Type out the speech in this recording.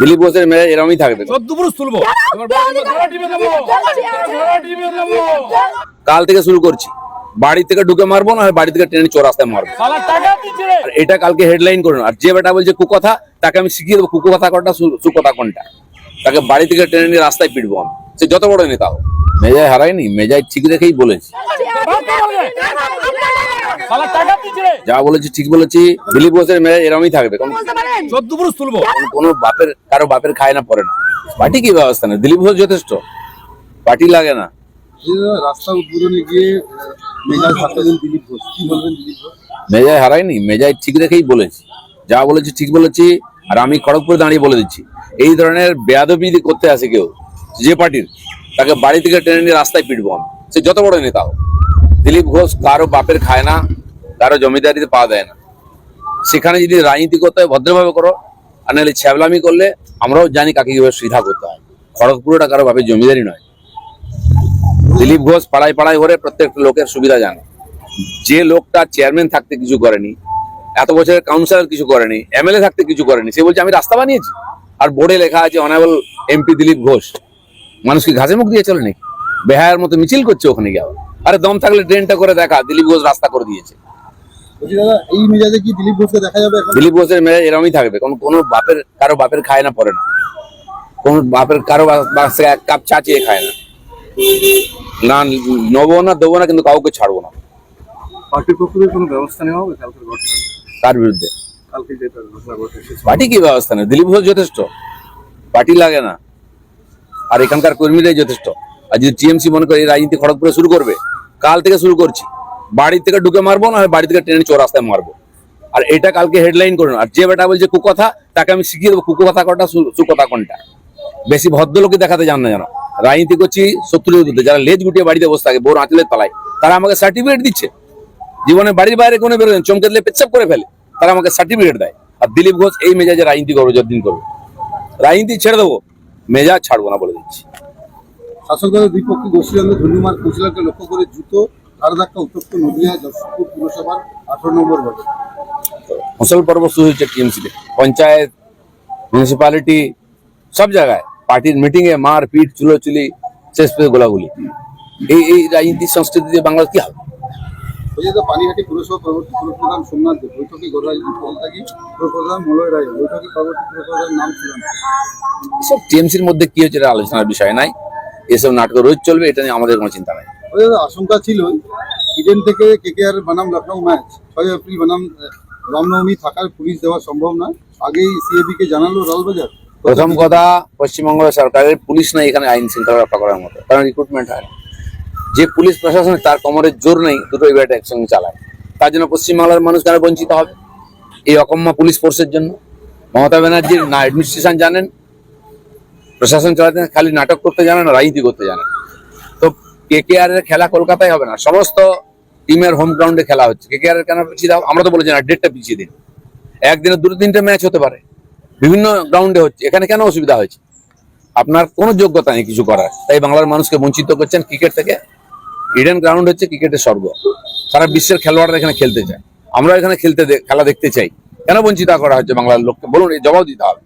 দিলীপ ঘোষের মেয়ে এরমই থাকবে। কাল থেকে শুরু করছি। বাড়ি থেকে ঢুকে মারবো না হয় বাড়ি থেকে ট্রেনে চোরাস্তায় মারবো। শালা টাকা দিচ্ছে রে। আর এটা কালকে হেডলাইন করুন আর যে বেটা বলছে কুকথা তাকে আমি শিখিয়ে দেবো কুকথা কোনটা সু- সুকথা কোনটা। তাকে বাড়ি থেকে টেনে নিয়ে রাস্তায় পিটবো আমি। সে যত বড় নেতা হোক। মেজায় হারায়নি মেজায় ঠিক রেখেই বলেছি। যা বলেছি ঠিক বলেছি। দিলীপ ঘোষের মেয়ে এরমই থাকবে। কোন বাপের কারও বাপের খায় না পড়ে না। পার্টি কি ব্যবস্থা নেই? দিলীপ ঘোষ যথেষ্ট। পার্টি লাগে না। এই যে রাস্তা উদ্বোধনে গিয়ে আহ, মেঘায় দিলীপ ঘোষ। কি বলবেন দিলীপ ঘোষ? মেজায় হারায়নি মেজায় ঠিক রেখেই বলেছি। যা বলেছি ঠিক বলেছি। আর আমি খড়গপুরে দাঁড়িয়ে বলে দিচ্ছি, এই ধরনের বেয়াদবি যদি করতে আসে কেউ, যে পার্টির, তাকে বাড়ি থেকে টেনে নিয়ে রাস্তায় পিটবো আমি। সে যত বড় নেতা হোক। দিলীপ ঘোষ কারও বাপের খায় না, কারও জমিদারিতে পা দেয় না। সেখানে যদি রাজনীতি করতে হয়, ভদ্রভাবে করো, আর নাহলে ছ্যাবলামি করলে আমরাও জানি কাকে কীভাবে সুবিধা করতে হয়। খড়গপুরটা কারও বাপের জমিদারি নয়। দিলীপ ঘোষ পাড়ায় পাড়ায় ঘরে প্রত্যেকটা লোকের সুবিধা জানে। যে লোকটা চেয়ারম্যান থাকতে কিছু করেনি এত বছরের কাউন্সিলর কিছু করেনি এমএলএ থাকতে কিছু করেনি সে বলছে আমি রাস্তা বানিয়েছি। আর বোর্ডে লেখা আছে অনারেবল এমপি দিলীপ ঘোষ। মানুষ কি ঘাসে মুখ দিয়ে চলে নাকি? বেহায়ের মতো মিছিল করছে ওখানে গিয়ে আরে দম থাকলে ট্রেনটা করে দেখা দিলীপ ঘোষ রাস্তা করে দিয়েছে। এই মেজাজে কি দিলীপ ঘোষকে দেখা যাবে দিলীপ ঘোষের মেয়ে এরমই থাকবে কোন কোনো বাপের কারও বাপের খায় না পড়ে না। কোন বাপের কারও এক কাপ চা চেয়ে খায় না। না নেব না দেবো না কিন্তু কাউকে ছাড়বো না। পার্টির পক্ষ থেকে কোনো ব্যবস্থা নেওয়া হবে কালকের ঘটনা তার বিরুদ্ধে? পার্টি কি ব্যবস্থা নেই? দিলীপ ঘোষ যথেষ্ট। পার্টি লাগে না। আর এখানকার কর্মীরাই যথেষ্ট। আর যদি টিএমসি মনে করে এই রাজনীতি খড়গপুরে শুরু করবে কাল থেকে শুরু করছি। বাড়ি থেকে ঢুকে মারবো না বাড়ি থেকে ট্রেনে চোরাস্তায় মারবো। আর এটা কালকে হেডলাইন করুন। আর যে বেটা বলছে কুকথা তাকে আমি শিখিয়ে দেবো কুকথা কোনটা সু- সুকথা কোনটা। বেশি ভদ্রলোকে দেখাতে জান না জানো রাজনীতি করছি শত্রুর বিরুদ্ধে। যারা লেজ গুটিয়ে বাড়িতে বসে থাকে বোর আঁচলের তলায় তারা আমাকে সার্টিফিকেট দিচ্ছে। জীবনে বাড়ির বাইরে কোনো বেরোলেন চমকে দিলে পেচ্ছাপ করে ফেলে। তারা আমাকে সার্টিফিকেট দেয়। আর দিলীপ ঘোষ এই মেজাজে রাজনীতি করব যতদিন করব। রাজনীতি ছেড়ে দেবো মেজাজ ছাড়বো না বলে দিচ্ছি। শাসক দলের দুই পক্ষে গোষ্ঠীদ্বন্দ্বে ধনুমার কুচলাকে লক্ষ্য করে জুতো ধার ধাক্কা উত্তপ্ত নদিয়া যশোরপুর পুরসভার আঠারো নম্বর ওয়ার্ডে। ফসল পর্ব শুরু হচ্ছে টিএমসিতে পঞ্চায়েত মিউনিসিপ্যালিটি সব জায়গায়। পার্টির মিটিং এ মার পিট চুলোচুলি শেষ পেয়ে গোলাগুলি। এই এই রাজনীতির সংস্কৃতি দিয়ে বাংলার কি হবে? ওই যে পানিহাটি পুরসভা পরবর্তী পুরপ্রধান সোমনাথ দেব বৈঠকে গড়রাজি পলতাকি পুরপ্রধান মলয় রায় বৈঠকে পরবর্তী পুরপ্রধান নাম ছিলেন সব টিএমসির মধ্যে কি হচ্ছে এটা আলোচনার বিষয় নাই। এসব নাটক রোজ চলবে এটা নিয়ে আমাদের কোনো চিন্তা নাই। আশঙ্কা ছিল ইডেন থেকে কেকেআর বানাম লখনৌ ম্যাচ ছয় এপ্রিল বানাম রামনবমী থাকার পুলিশ দেওয়া সম্ভব না। আগেই সিএবি কে জানালো লালবাজার। প্রথম কথা পশ্চিমবঙ্গ সরকারের পুলিশ নাই এখানে আইন শৃঙ্খলা রক্ষা করার মতো কারণ রিক্রুটমেন্ট হয় না। যে পুলিশ প্রশাসন তার কোমরের জোর নেই, দুটো এবার একসঙ্গে চালায়। তার জন্য পশ্চিমবাংলার মানুষ কেন বঞ্চিত হবে? এই অকম্য পুলিশ ফোর্সের জন্য। মমতা ব্যানার্জির না অ্যাডমিনিস্ট্রেশন জানেন, প্রশাসন চালাতে খালি নাটক করতে জানেন, রাজনীতি করতে জানেন। তো কে কে আর এর খেলা কলকাতায় হবে না, সমস্ত টিমের হোম গ্রাউন্ডে খেলা হচ্ছে। কে কে আর এর কেন পিছিয়ে দাও আমরা তো বলেছি না ডেটটা পিছিয়ে দিন। একদিনে দুটো তিনটে ম্যাচ হতে পারে। বিভিন্ন গ্রাউন্ডে হচ্ছে, এখানে কেন অসুবিধা হয়েছে? আপনার কোনো যোগ্যতা নেই কিছু করার। তাই বাংলার মানুষকে বঞ্চিত করছেন ক্রিকেট থেকে। ইডেন গ্রাউন্ড হচ্ছে ক্রিকেটের স্বর্গ। সারা বিশ্বের খেলোয়াড়রা এখানে খেলতে চায়। আমরা এখানে খেলতে খেলা দেখতে চাই। কেন বঞ্চিত করা হচ্ছে বাংলার লোককে? বলুন, এই জবাব দিতে হবে।